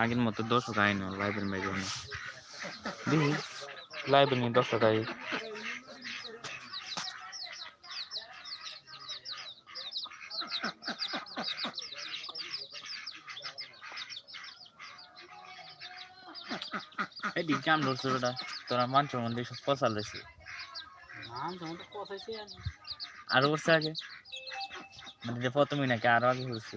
আগের মতো দর্শক আয় না লাইভের মেয়ে দেখি লাইভে নিয়ে দর্শক আয়। এটি কাম ধরছে বেটা তোরা মাংস মন্দির সব ফসাল রয়েছে আর করছে আগে? মানে প্রথমে নাকি আরও আগে করছে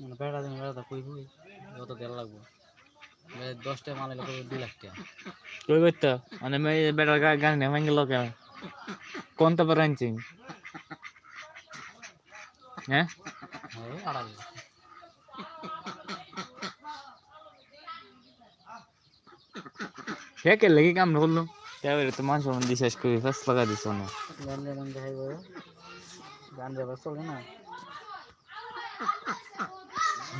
মানে বেড়া দিন বেড়া কই বুই যত দেড় লাগবো। বেড়া দশটা মাল এলে দুই লাখ টাকা। কই করতো মানে মেয়ে বেটার গান নেই ভাঙ্গি লোকে কোন তো আনছি হ্যাঁ? হ্যাঁ আড়াই লাখ। হে কে লেগে কাম করল? তারপরে তো মানুষ মন্দির শেষ করে ফার্স্ট লাগা দিছ না গান গান দেখাইব। গান যাবার চলে না।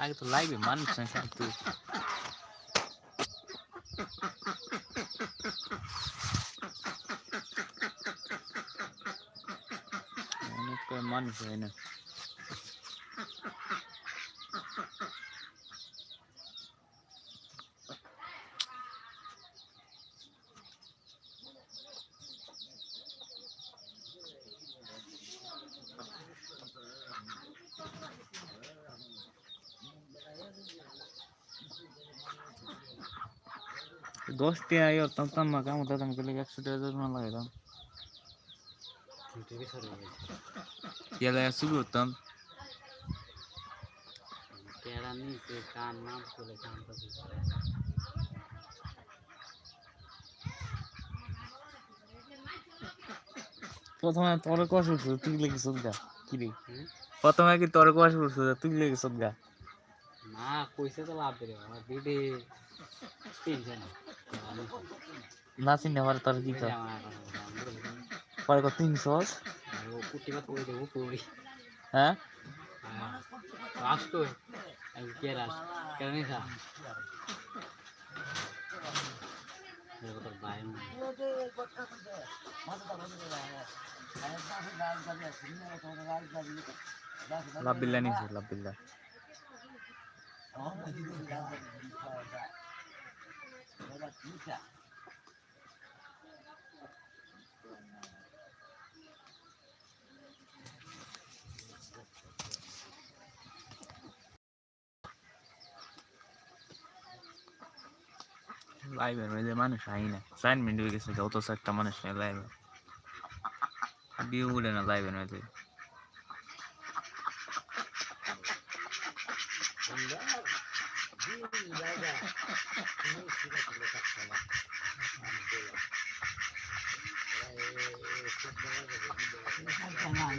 আগে তো লাইভে মানুষ না কিন্তু অনেক করে মানুষ হয় না দশ টাকা ইয়ে হতাম তার না কাম হতাম গেলে একশো টাকা লাগাইতাম শুরু নিচে কান নাম কান প্রথমে তোর কষ্ট করছ তুই লেগে সদগা কি রে? প্রথমে কি তোর কষ্ট করছ তুই লেগে সদগা না কইছে তো লাভ রে আমার না চিনে পরে কি কর? পরে কত তিনশো। হ্যাঁ? লাভ বিল্লা নিছে লাভ বিল্লা। লাইভের মধ্যে মানুষ আই না সাইন মিনিট হয়ে গেছে অত একটা মানুষ নেই লাইভে বিয়ে বলে না লাইভের মধ্যে Yeah. 自由にやれば、日本が取れか、んで。っと待、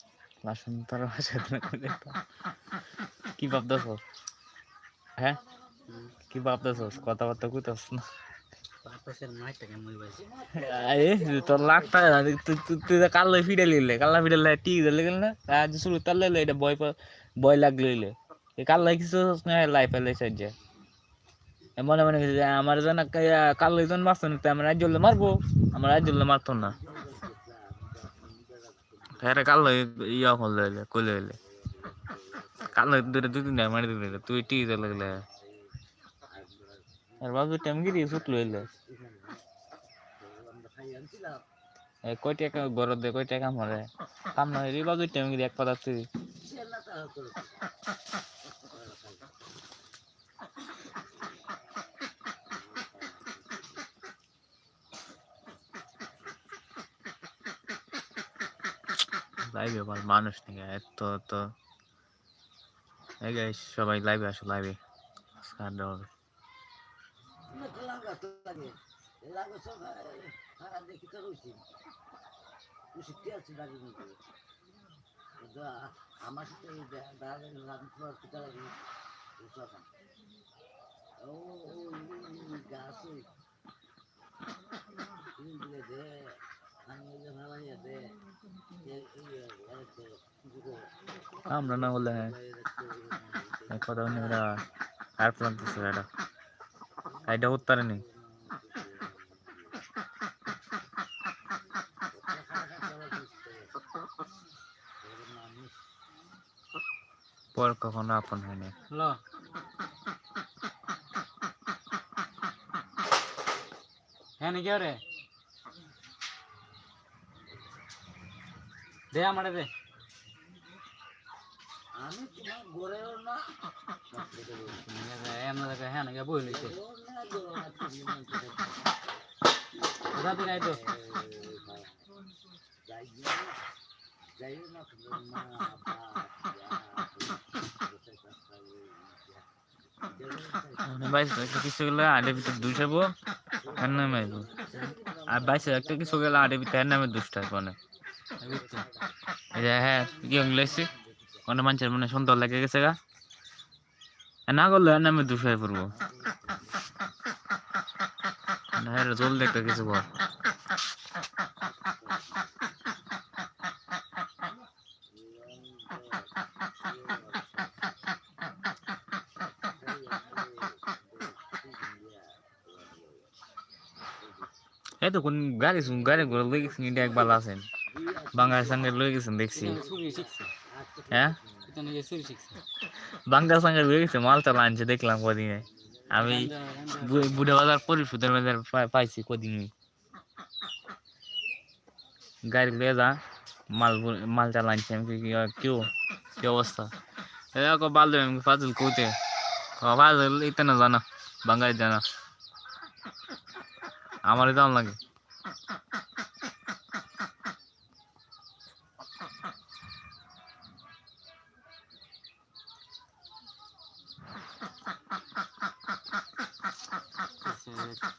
বাসন তোর বাসায় কি ভাবতেছ? হ্যাঁ? কি কথাবার্তা কইতাছ না? তোর টাকা তুই কাল্লা ফিডে লিলে কাল্লা ফিডে লাই টি দিলে গেল না? আজ শুরু তার লাইলে এটা বয় বয় লাগল এই কাল্লা কিছু না লাই ফেলে সাহায্য মনে মনে আমার জন কাল্লা জন মারতো না আমার রাজ্য মারবো। আমার রাজ্য মারতো না। হ্যাঁ কাল ইয়া হল লইলে কইলে লইলে কাল দুটো দুই তিন মারি দিলে তুই টি লাগলে আর বাবু টেমগিরি গিরি ছুটলো এ কয় টাকা গরত দে কয় টাকা মরে কাম না হইলি বাজু টাইম গিরি এক লাইভে বল মানুষ নেই এত তো সবাই লাইভে আসো লাইভে স্কার হবে আমার সাথে দাঁড়ালে রামপুর কিতা লাগে ও গাছ দে আমি ভালো দে আমরা না হলে এই কথা নেই এটা আর প্ল্যান তো এটা এটা উত্তরে নেই পর কখনো আপন হয়নি ল হ্যাঁ নাকি রে দে আমারে দে। আমি তোমার গড়েও না। এমন জায়গায় হ্যাঁ নাকি বই লইছে। কোথা থেকে আইতো? কিছু গেলে আটের ভিতর দুই যাব আর নামে আর বাইশ একটা কিছু গেলে আটের ভিতর এর নামে দুষ্ট যে হ্যাঁ কি লাগছে অনেক মানুষের মানে সুন্দর গেছে গা? নামে পড়ব। তো কোন গাড়ি গাড়ি ঘোড়া লই গেছেন এটা একবার আছেন বাঙ্গাল সঙ্গে লই গেছেন দেখছি। হ্যাঁ? বাঙ্গাল সঙ্গে লই গেছে মাল চালা আনছে দেখলাম কদিনে। আমি বুড়া বাজার পরিশোধের বাজার পাইছি কদিন গাড়ি লয়ে যা মাল মাল চালা আনছে আমি কি কেউ কি অবস্থা? এরকম বাল দেবে আমি ফাজল কইতে। ফাজল এটা না জানা বাঙ্গালি জানা। আমারই দাম লাগে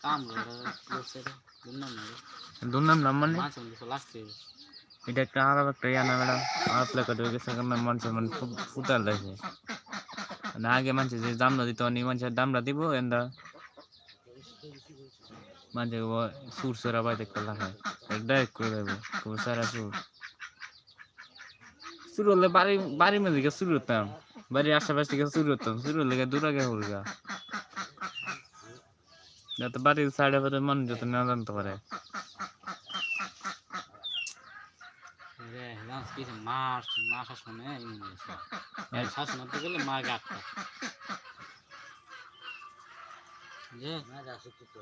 কাম করছে দুর্নাম না দুর্নাম নাম মানে মাছ কিছু লাগছে এটা একটা আরব একটা ইয়া না ম্যাডাম আমার প্লেকার্ড হয়ে গেছে কারণ মানুষ মানে ফুটার লাগছে মানে আগে মানুষ যে দামটা দিত অনেক মানুষের দামটা দিব এন্দা মানুষ সুর সুরা বাই দেখতে লাগে ডাইরেক্ট করে দেবো খুব সারা সুর শুরু হলে বাড়ি বাড়ির মধ্যে থেকে শুরু হতাম বাড়ির আশেপাশে থেকে শুরু হতাম শুরু হলে দূর আগে হুরগা যাতে বাড়ির সাইডে পারে মানুষ যাতে না জানতে পারে রে লাঞ্চ কি কিছু মাস না শাসনে শাসন তো গেলে মা গাছটা যে না যা সত্যি তো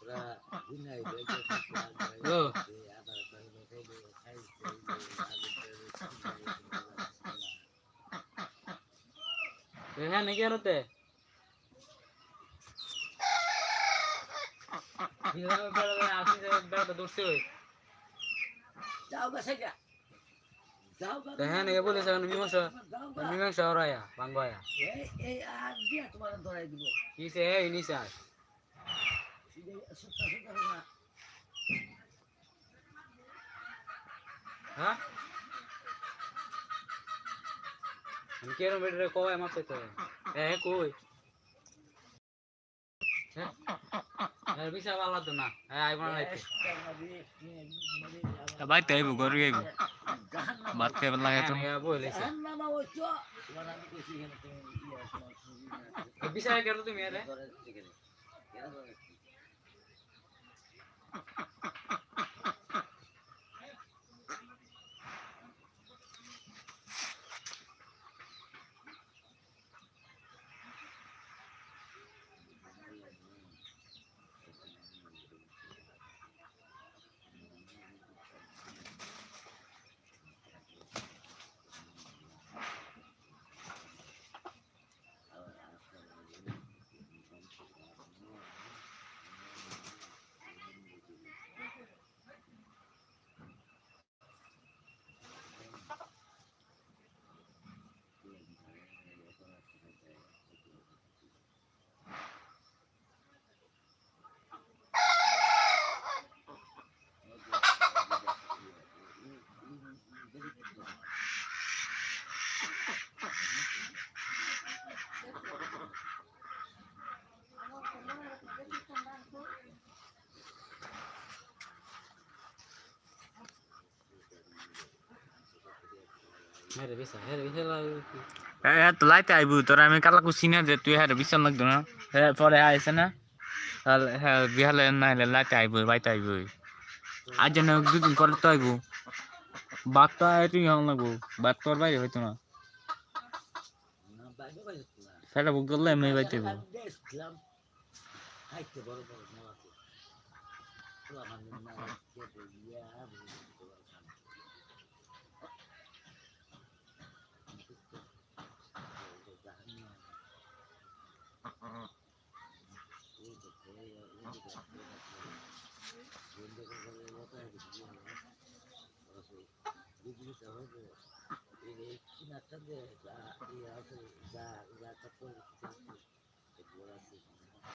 ওরা বিনাই ও হ্যাঁ নাকি আর হতে বেড়াতে দৌড়ছে ওই যাও গা সেটা যাও গা হ্যাঁ নাকি বলেছে মীমাংসা যাও গা মীমাংসা ওরায়া বাঙ্গায়া এই এই আর দিয়া তোমার ধরাই দিব কিসে এই নিশা সুতা সুতা না হ্যাঁ আমি কেরম বেটে কয় মাপে তো হ্যাঁ কই হ্যাঁ হ্যাঁ বিশা বালা তো না হ্যাঁ আইব না রাইতে বাইতে আইব ঘরে আইব ভাত খাইবার লাগে তো হ্যাঁ বলেছে মামা ওই তো তোমার আমি হ্যাঁ তো লাইতে আইব তোর আমি কালা কুছি না যে তুই হ্যাঁ বিশ্রাম লাগতো না। হ্যাঁ পরে আইসে না? হ্যাঁ বিহালে না হলে লাইতে আইব বাইতে আইব। আজ যেন দুদিন পরে তো আইব। বাদ তো আয় তুই হল লাগবো বাদ তোর বাইরে হইতো না। সেটা বুক করলে এমনি বাইতে আইব। বড় বড় Kinatanda za za za takuwa kitu bora sana.